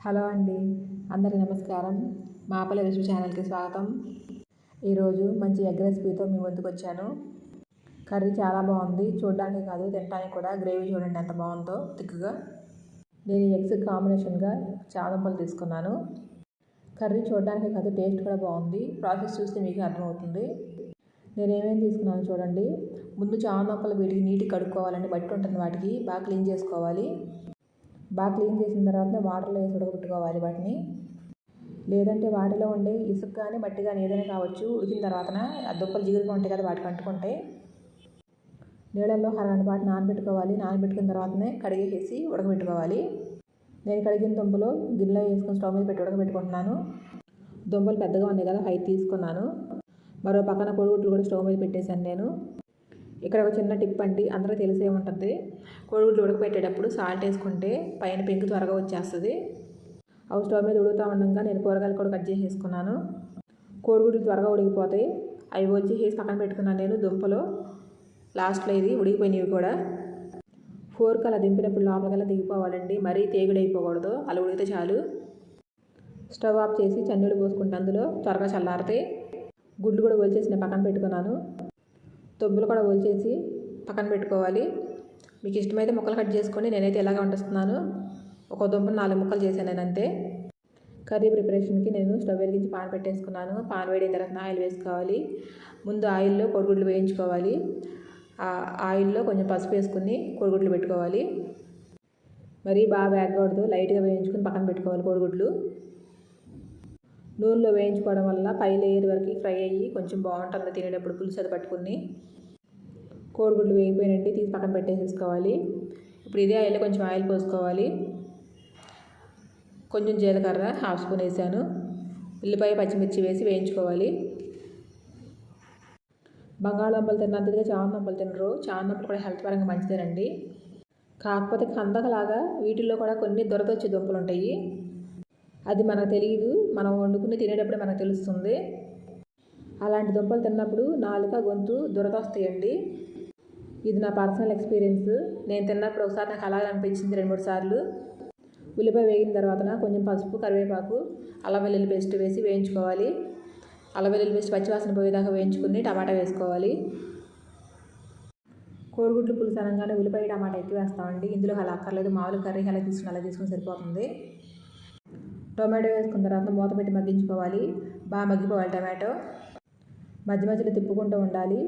Hello అండి అందరికీ నమస్కారం. మాపల్లి విశ్వ ఛానల్కి స్వాగతం. ఈరోజు మంచి ఎగ్ రెసిపీతో మీ ముందుకు వచ్చాను. కర్రీ చాలా బాగుంది. చూడడానికి కాదు తినడానికి కూడా గ్రేవీ చూడండి ఎంత బాగుందో థిక్గా. నేను ఎగ్స్ కాంబినేషన్గా చామదుంపలు తీసుకున్నాను. కర్రీ చూడడానికి కాదు టేస్ట్ కూడా బాగుంది. ప్రాసెస్ చూస్తే మీకు అర్థమవుతుంది. నేను ఏమేమి తీసుకున్నాను చూడండి. ముందు చామదుంపలు వీటికి నీట్గా కడుక్కోవాలండి. బట్టి ఉంటుంది వాటికి. బాగా క్లీన్ చేసుకోవాలి. బాగా క్లీన్ చేసిన తర్వాత వాటర్లో వేసి ఉడకబెట్టుకోవాలి వాటిని. లేదంటే వాటిలో ఉండే ఇసుక కానీ మట్టి కానీ ఏదైనా కావచ్చు ఉడికిన తర్వాతన ఆ దుప్పలు జిగురుగా ఉంటాయి కదా వాటికి అంటుకుంటే. నీళ్ళల్లో అరగంట పాటు నానబెట్టుకోవాలి. నానబెట్టుకున్న తర్వాతనే కడిగేసి ఉడకబెట్టుకోవాలి. నేను కడిగిన దుంపలు గిన్నెలో వేసుకొని స్టవ్ మీద పెట్టి ఉడకబెట్టుకుంటున్నాను. దుంపలు పెద్దగా ఉన్నాయి కదా హైట్ తీసుకున్నాను. మరో పక్కన కొడుగుట్లు కూడా స్టవ్ మీద పెట్టేశాను నేను. ఇక్కడ ఒక చిన్న టిప్ అండి అందరూ తెలిసే ఉంటుంది. కోడిగుడ్లు ఉడకపెట్టేటప్పుడు సాల్ట్ వేసుకుంటే పైన పెంకు త్వరగా వచ్చేస్తుంది. అవి స్టవ్ మీద ఉడుకుతూ ఉండగా నేను కూరగాయలు కూడా కట్ చేసేసుకున్నాను. కోడిగుడ్లు త్వరగా ఉడికిపోతాయి. అవి వచ్చి వేసి పక్కన పెట్టుకున్నాను నేను దుంపలు. లాస్ట్లో ఇది ఉడికిపోయినవి కూడా. ఫోర్క్ అలా దింపినప్పుడు లోపలికల్లా దిగిపోవాలండి మరీ తేగుడైపోకూడదు అలా ఉడికితే చాలు. స్టవ్ ఆఫ్ చేసి చన్నీళ్ళు పోసుకుంటే అందులో త్వరగా చల్లారితే గుడ్లు కూడా ఒలిచేసి నేను పక్కన పెట్టుకున్నాను. దొబ్బులు కూడా ఒలిచేసి పక్కన పెట్టుకోవాలి. మీకు ఇష్టమైతే ముక్కలు కట్ చేసుకొని నేనైతే ఎలాగ వండిస్తున్నాను ఒక దుంపను నాలుగు ముక్కలు చేశాను నేను అంతే. కర్రీ ప్రిపరేషన్కి నేను స్టవ్ వెలిగించి పాన్ పెట్టేసుకున్నాను. పాన్ వేడిన తర్వాత ఆయిల్ వేసుకోవాలి. ముందు ఆయిల్లో కొడుగుడ్లు వేయించుకోవాలి. ఆ ఆయిల్లో కొంచెం పసుపు వేసుకుని కోడిగుడ్లు పెట్టుకోవాలి. మరీ బాగా వేగకూడదు. లైట్గా వేయించుకుని పక్కన పెట్టుకోవాలి కోడిగుడ్లు. నూనెలో వేయించుకోవడం వల్ల పై లేయర్ వరకు ఫ్రై అయ్యి కొంచెం బాగుంటుంది తినేటప్పుడు. పులుసు అది పట్టుకుని కోడిగుడ్లు వేగిపోయినండి తీసి పక్కన పెట్టేసేసుకోవాలి. ఇప్పుడు ఇదే ఆయిల్ కొంచెం ఆయిల్ పోసుకోవాలి. కొంచెం జీలకర్ర హాఫ్ స్పూన్ వేసాను. ఉల్లిపాయ పచ్చిమిర్చి వేసి వేయించుకోవాలి. బంగాళదుంపలు తిన్నంతగా చామంతంపలు తినరు. చామంతంపలు కూడా హెల్త్ పరంగా మంచిదేనండి. కాకపోతే కందకలాగా వీటిల్లో కూడా కొన్ని దొరదొచ్చే దుంపలు ఉంటాయి అది మనకు తెలియదు మనం వండుకుని తినేటప్పుడు మనకు తెలుస్తుంది. అలాంటి దుంపలు తిన్నప్పుడు నాలుక గొంతు దురదొస్తాయండి. ఇది నా పర్సనల్ ఎక్స్పీరియన్స్. నేను తిన్నప్పుడు ఒకసారి నాకు అలాగే అనిపించింది రెండు మూడు సార్లు. ఉల్లిపాయ వేగిన తర్వాత కొంచెం పసుపు కరివేపాకు అల్లం వెల్లుల్లి పేస్ట్ వేసి వేయించుకోవాలి. అల్లం వెల్లుల్లి పేస్ట్ పచ్చివాసన పోయేదాకా వేయించుకుని టమాటా వేసుకోవాలి. కోడిగుడ్లు పులుసు అనగానే ఉల్లిపాయ టమాటా ఎక్కువ వేస్తామండి. ఇందులో అలా అక్కర్లేదు. మామూలు కర్రీ అలా తీసుకుని అలా తీసుకుని సరిపోతుంది. టొమాటో వేసుకున్న తర్వాత మూత పెట్టి మగ్గించుకోవాలి. బాగా మగ్గిపోవాలి టమాటో. మధ్య మధ్యలో తిప్పుకుంటూ ఉండాలి.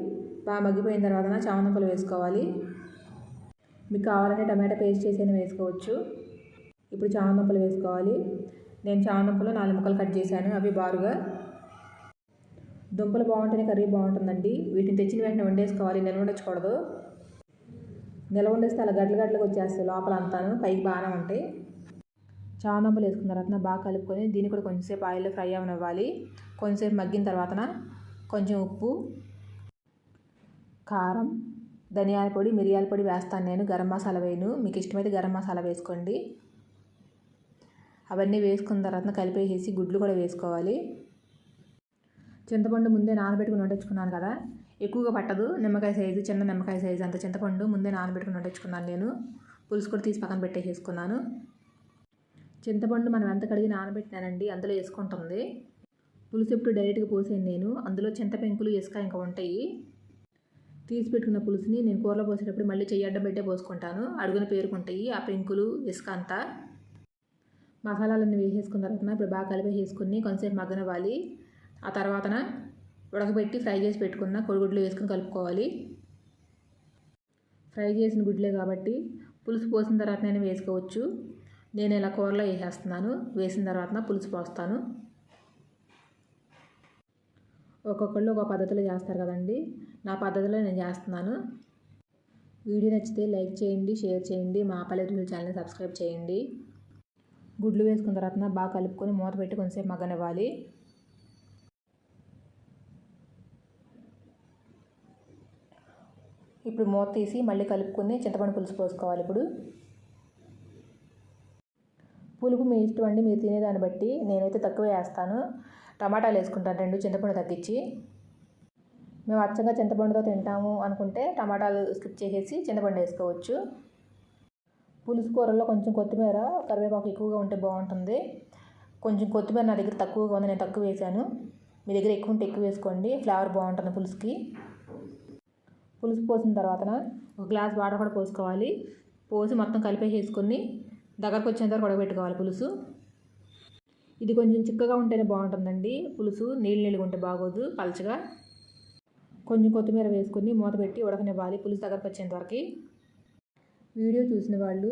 బాగా మగ్గిపోయిన తర్వాత చామదుంపలు వేసుకోవాలి. మీకు కావాలంటే టమాటా పేస్ట్ చేసి వేసుకోవచ్చు. ఇప్పుడు చామదుంపలు వేసుకోవాలి. నేను చామదుంపలు నాలుగు ముక్కలు కట్ చేశాను. అవి బారుగా. దుంపలు బాగుంటేనే కర్రీ బాగుంటుందండి. వీటిని తెచ్చిన వెంటనే వండేసుకోవాలి. నిల్వ ఉండకూడదు. నిల్వ వండేస్తే అలా గడ్డలు గడ్డలకు వచ్చేస్తాయి లోపల అంతాను పైకి బాగానే ఉంటాయి. చామంపలు వేసుకున్న తర్వాత బాగా కలుపుకొని దీన్ని కూడా కొంచెంసేపు ఆయిల్లో ఫ్రై అవనివ్వాలి. కొంచెంసేపు మగ్గిన తర్వాతన కొంచెం ఉప్పు కారం ధనియాల పొడి మిరియాల పొడి వేస్తాను నేను. గరం మసాలా వేయను. మీకు ఇష్టమైతే గరం మసాలా వేసుకోండి. అవన్నీ వేసుకున్న తర్వాత కలిపేసేసి గుడ్లు కూడా వేసుకోవాలి. చింతపండు ముందే నానబెట్టుకుని వండించుకున్నాను కదా. ఎక్కువగా పట్టదు. నిమ్మకాయ సైజు చిన్న నిమ్మకాయ సైజు అంత చింతపండు ముందే నానబెట్టుకుని వండించుకున్నాను నేను. పులుసు కూడా తీసి పక్కన పెట్టేసేసుకున్నాను. చింతపండు మనం ఎంత కడిగి నానబెట్టినానండి అందులో వేసుకుంటుంది. పులుసు ఇప్పుడు డైరెక్ట్గా పోసాను నేను. అందులో చింతపెంకులు ఇసుక ఇంకా ఉంటాయి. తీసి పెట్టుకున్న పులుసుని నేను కూరలో పోసేటప్పుడు మళ్ళీ చెయ్యి అడ్డం పెట్టే పోసుకుంటాను. అడుగున పేరుకుంటాయి ఆ పెంకులు ఇసుక అంతా. మసాలాలన్నీ వేసేసుకున్న తర్వాత ఇప్పుడు బాగా కలిపి వేసుకుని కొంచెంసేపు మగ్గనివ్వాలి. ఆ తర్వాతన ఉడకబెట్టి ఫ్రై చేసి పెట్టుకున్న కొడిగుడ్లు వేసుకుని కలుపుకోవాలి. ఫ్రై చేసిన గుడ్లే కాబట్టి పులుసు పోసిన తర్వాత నేను వేసుకోవచ్చు. నేను ఇలా కూరలో వేసేస్తున్నాను. వేసిన తర్వాత పులుసు పోస్తాను. ఒక్కొక్కళ్ళు ఒక పద్ధతిలో చేస్తారు కదండి. నా పద్ధతిలో నేను చేస్తున్నాను. వీడియో నచ్చితే లైక్ చేయండి షేర్ చేయండి. మా పల్లెటూరు ఛానల్ని సబ్స్క్రైబ్ చేయండి. గుడ్లు వేసుకున్న తర్వాత బాగా కలుపుకొని మూత పెట్టి కొంచెంసేపు మగ్గనివ్వాలి. ఇప్పుడు మూత తీసి మళ్ళీ కలుపుకొని చింతపండు పులుసు పోసుకోవాలి ఇప్పుడు. పులుపు మీ ఇష్టం అండి మీరు తినేదాన్ని బట్టి నేనైతే తక్కువ వేస్తాను. టమాటాలు వేసుకుంటాను రెండు చింతపండు తగ్గించి. మేము అచ్చంగా చింతపండుతో తింటాము అనుకుంటే టమాటాలు స్కిప్ చేసేసి చింతపండు వేసుకోవచ్చు. పులుసు కూరలో కొంచెం కొత్తిమీర కరివేపాకు ఎక్కువగా ఉంటే బాగుంటుంది. కొంచెం కొత్తిమీర నా దగ్గర తక్కువగా ఉంది నేను తక్కువ వేసాను మీ దగ్గర ఎక్కువ ఉంటే ఎక్కువ వేసుకోండి ఫ్లేవర్ బాగుంటుంది పులుసుకి. పులుసు పోసిన తర్వాత ఒక గ్లాస్ వాటర్ కూడా పోసుకోవాలి. పోసి మొత్తం కలిపేసేసుకొని దగ్గరకు వచ్చేంత వరకు ఉడకబెట్టుకోవాలి పులుసు. ఇది కొంచెం చిక్కగా ఉంటేనే బాగుంటుందండి. పులుసు నీళ్ళు నీళ్ళు ఉంటే బాగోదు పలచగా. కొంచెం కొత్తిమీర వేసుకొని మూత పెట్టి ఉడకనివ్వాలి పులుసు దగ్గరకు వచ్చేంత వరకు. వీడియో చూసిన వాళ్ళు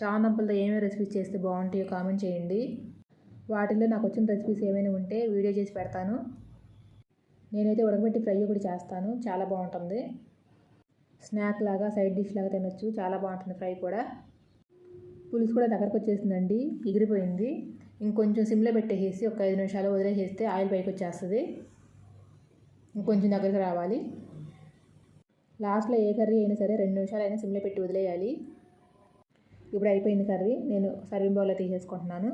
చామందులతో ఏమేమి రెసిపీస్ చేస్తే బాగుంటాయో కామెంట్ చేయండి. వాటిల్లో నాకు వచ్చిన రెసిపీస్ ఏమైనా ఉంటే వీడియో చేసి పెడతాను. నేనైతే ఉడకబెట్టి ఫ్రై ఒకటి చేస్తాను. చాలా బాగుంటుంది. స్నాక్ లాగా సైడ్ డిష్ లాగా తినొచ్చు. చాలా బాగుంటుంది ఫ్రై కూడా. పులుసు కూడా దగ్గరకు వచ్చేసిందండి ఎగిరిపోయింది. ఇంకొంచెం సిమ్లో పెట్టేసి ఒక ఐదు నిమిషాలు వదిలేసేస్తే ఆయిల్ పైకి వచ్చేస్తుంది ఇంకొంచెం దగ్గరికి రావాలి. లాస్ట్లో ఏ కర్రీ అయినా సరే రెండు నిమిషాలు అయినా సిమ్లో పెట్టి వదిలేయాలి. ఇప్పుడు అయిపోయింది కర్రీ. నేను సర్వింగ్ బౌల్లో తీసేసుకుంటున్నాను.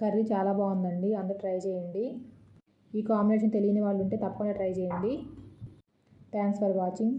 కర్రీ చాలా బాగుందండి. అందరూ ట్రై చేయండి. ఈ కాంబినేషన్ తెలియని వాళ్ళు ఉంటే తప్పకుండా ట్రై చేయండి. Thanks for watching.